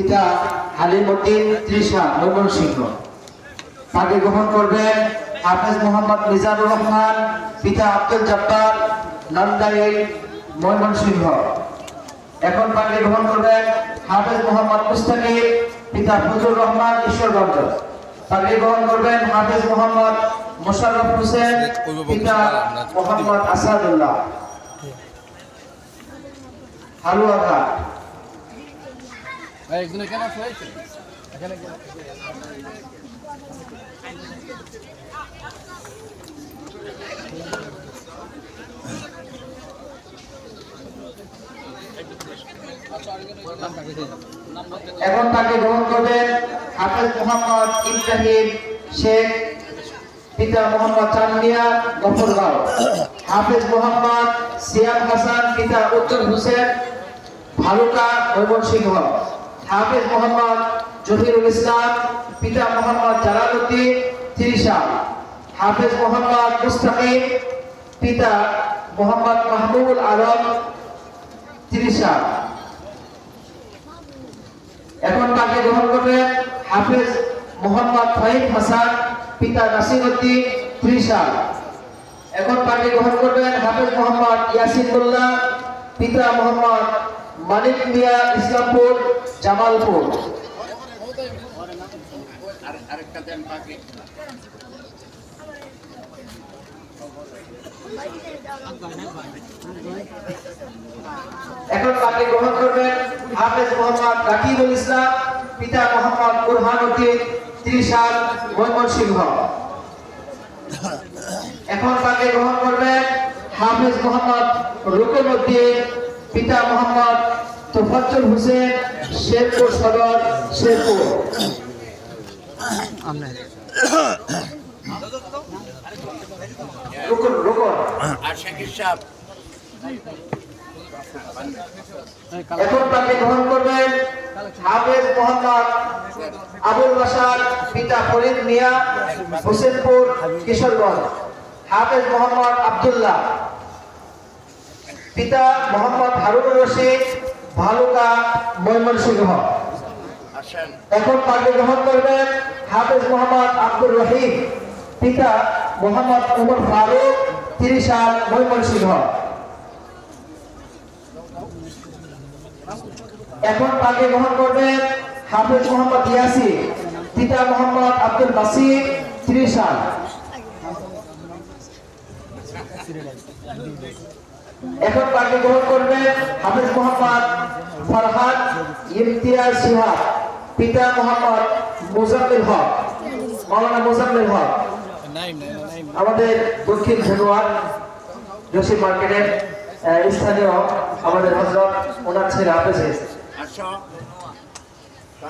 পিতা হালিমুদ্দিন ত্রিশা ময়মনসিংহ তাকে গ্রহণ করবেন হাফেজ মোহাম্মদ মিজানুর রহমান, পিতা আব্দুল জব্বার নন্দাইল ময়মনসিংহ এখন তাকে গ্রহণ করবেন হাফেজ মোহাম্মদ মুস্তাকিব পিতা ফজলুর রহমান, ঈশ্বরগঞ্জ। তাকে গ্রহণ করবেন হাফেজ মোহাম্মদ মোশাররফ হোসেন, পিতা মোহাম্মদ আসাদুল্লাহ। হালুয়াঘাট। একদিনে কেন হয়েছে এখানে এখন তাকে গ্রহণ করবেন হাফেজ মোহাম্মদ ইব্রাহিম শেখ পিতা মোহাম্মদ চান্দিয়া গফরগাঁও হাফেজ মোহাম্মদ সিয়াম হাসান পিতা উত্তর হোসেন, ভালুকা, ময়মনসিংহ। হাফেজ মোহাম্মদ জহিরুল ইসলাম, পিতা মোহাম্মদ জালালউদ্দিন তিরিশা, হাফেজ মোহাম্মদ মুস্তাকিম, পিতা মোহাম্মদ মাহবুবুল আলম তিরিশা। এখন তাকে গ্রহণ করবেন হাফেজ মোহাম্মদ ফাহিদ হাসান, পিতা নাসির উদ্দিন ত্রিশাল এখন তাকে গ্রহণ করবেন হাফেজ মোহাম্মদ ইয়াসিনুল্লাহ পিতা মোহাম্মদ মানিক মিয়া ইসলামপুর, জামালপুর। এখন তাকে গ্রহণ করবেন হাফেজ মোহাম্মদ রাকিবুল ইসলাম, পিতা মোহাম্মদ বুরহান উদ্দিন ত্রিশাল ময়মনসিংহ এখন তাকে গ্রহণ করবেন হাফেজ মোহাম্মদ রুকন উদ্দিন পিতা মোহাম্মদ তোফাজ্জল হোসেন শেরপুর সদর শেরপুর। রুকন রুকন। আর শাকির সাহেব এখন তাকে গ্রহণ করবেন হাফেজ মোহাম্মদ আবুল বাসার পিতা ফরিদ মিয়া হোসেনপুর কিশোরগঞ্জ। হাফেজ মোহাম্মদ আব্দুল্লাহ। পিতা মোহাম্মদ হারুনুর রশিদ ভালুকা ময়মনসিংহ এখন তাকে গ্রহণ করবেন হাফেজ মোহাম্মদ আব্দুর রহিম পিতা মোহাম্মদ উমর ফারুক তিরিশাল ময়মনসিংহ এখন তাকে গ্রহণ করবেন হাফেজ মোহাম্মদ ইয়াসি পিতা মোহাম্মদ আব্দুল বাসির ত্রিশাল এখন তাকে গ্রহণ করবেন হাফেজ মোহাম্মদ ফরহাদ ইমতিয়াজ সিহাব, পিতা মোহাম্মদ মুজাম্মিল হক, মাওলানা মুজাম্মিল হক। আমাদের দক্ষিণ ধনুয়ার জসিম মার্কেটের স্থানীয় আমাদের হজরত ওনার ছেলে হাফেজ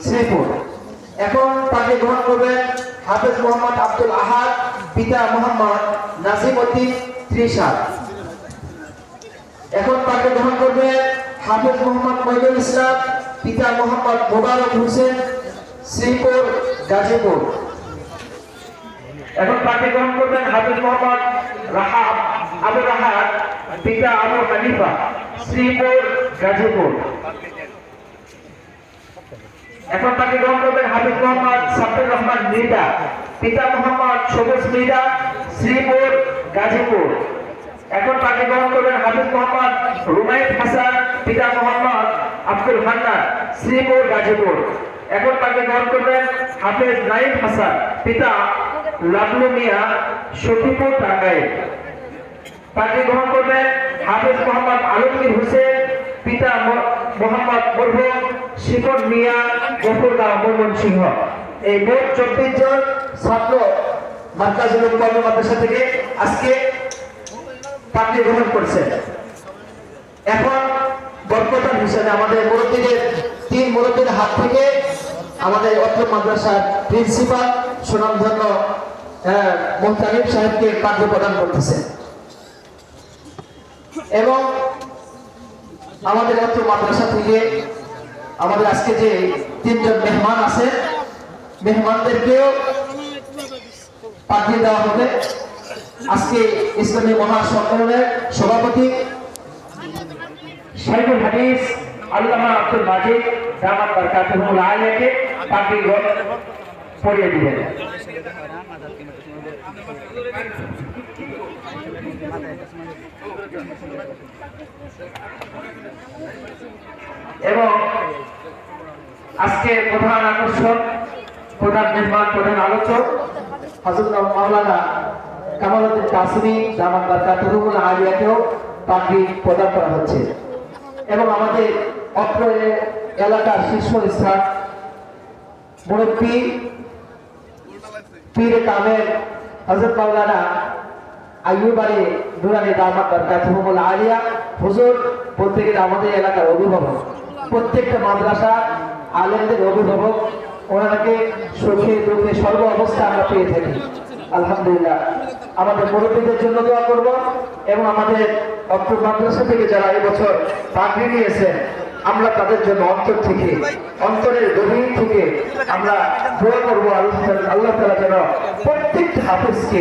শ্রীপুর। এখন তাকে গ্রহণ করবেন হাফেজ মোহাম্মদ আব্দুল আহাদ, পিতা মোহাম্মদ নাসিম উদ্দিন ত্রিশাল। এখন তাকে গ্রহণ করবেন হাফেজ মোহাম্মদ মহিদুল ইসলাম, পিতা মোহাম্মদ মোবারক হোসেন, শ্রীপুর, গাজীপুর। এখন তাকে গ্রহণ করবেন হাফিজ মোহাম্মদ রাহাব আবু রাহাব, পিতা আবু হানিফা, শ্রীপুর, গাজীপুর। এখন তাকে গ্রহণ করবেন হাফিজ মোহাম্মদ সাব্বির রহমান মৃদা পিতা মোহাম্মদ সবুজ মৃদা শ্রীপুর, গাজীপুর। এখন তাকে গ্রহণ করবেন হাফিজ মোহাম্মদ রুমাইদ হাসান, পিতা মোহাম্মদ আব্দুল হান্নান, শ্রীপুর, গাজীপুর। এখন তাকে গ্রহণ করবেন হাফিজ নাইম হাসান, পিতা লাবলু মিয়া, সখীপুর, টাঙ্গাইল। তাকে গ্রহণ করবেন হাফিজ মোহাম্মদ আলমগীর হোসেন, পিতা মোহাম্মদ মরহুম শিফন মিয়া গফুরগাঁও ময়মনসিংহ এই মোট চব্বিশ জন ছাত্র মাদ্রাসুল কর্ম মাদ্রাসা থেকে আজকে পাত্রী গ্রহণ করছে এখন বরকতার হিসেবে আমাদের মুরব্বীদের, তিন মুরব্বীর হাত থেকে আমাদের অত্র মাদ্রাসার প্রিন্সিপাল সুনামধন্য মোহতারিফ সাহেবকে পাঠ্য প্রদান করতেছে এবং আমাদের অত্র মাদ্রাসা থেকে আমাদের আজকে যে তিনজন মেহমান আছে মেহমানদেরকেও পাঠিয়ে দেওয়া হবে। আজকে ইসলামী মহাসম্মেলনের সভাপতি এবং আজকে প্রধান আকর্ষণ প্রধান নির্মাণ প্রধান আলোচক হজরত মাওলানা কামালুদ্দিন কাসিমি দামান বারকাতুহুল আলিয়াকেও পাগড়ি প্রদান করা হচ্ছে। এবং আমাদের অত্র এলাকার শীর্ষ স্থান মুরব্বী পীর কামের হজরত মাওলানা আইয়ুব আলী নুরানি দামাত বারকাতুহুল আলিয়া, হুজুর, প্রত্যেকের আমাদের এলাকার অভিভাবক। প্রত্যেকটা মাদ্রাসা আলেমদের অভিভাবক ওনাকে সুখে দুঃখে সর্ব অবস্থা আমরা পেয়ে থাকি। আলহামদুলিল্লাহ। আমাদের মুরব্বীদের জন্য দোয়া করব এবং আমাদের অত্র মাদ্রাসা থেকে যারা এবছর চাকরি নিয়েছেন, আমরা তাদের জন্য অন্তর থেকে, অন্তরের গভীর থেকে আমরা দোয়া করব। আল্লাহ আল্লাহ তালা যেন প্রত্যেকটি হাফিজকে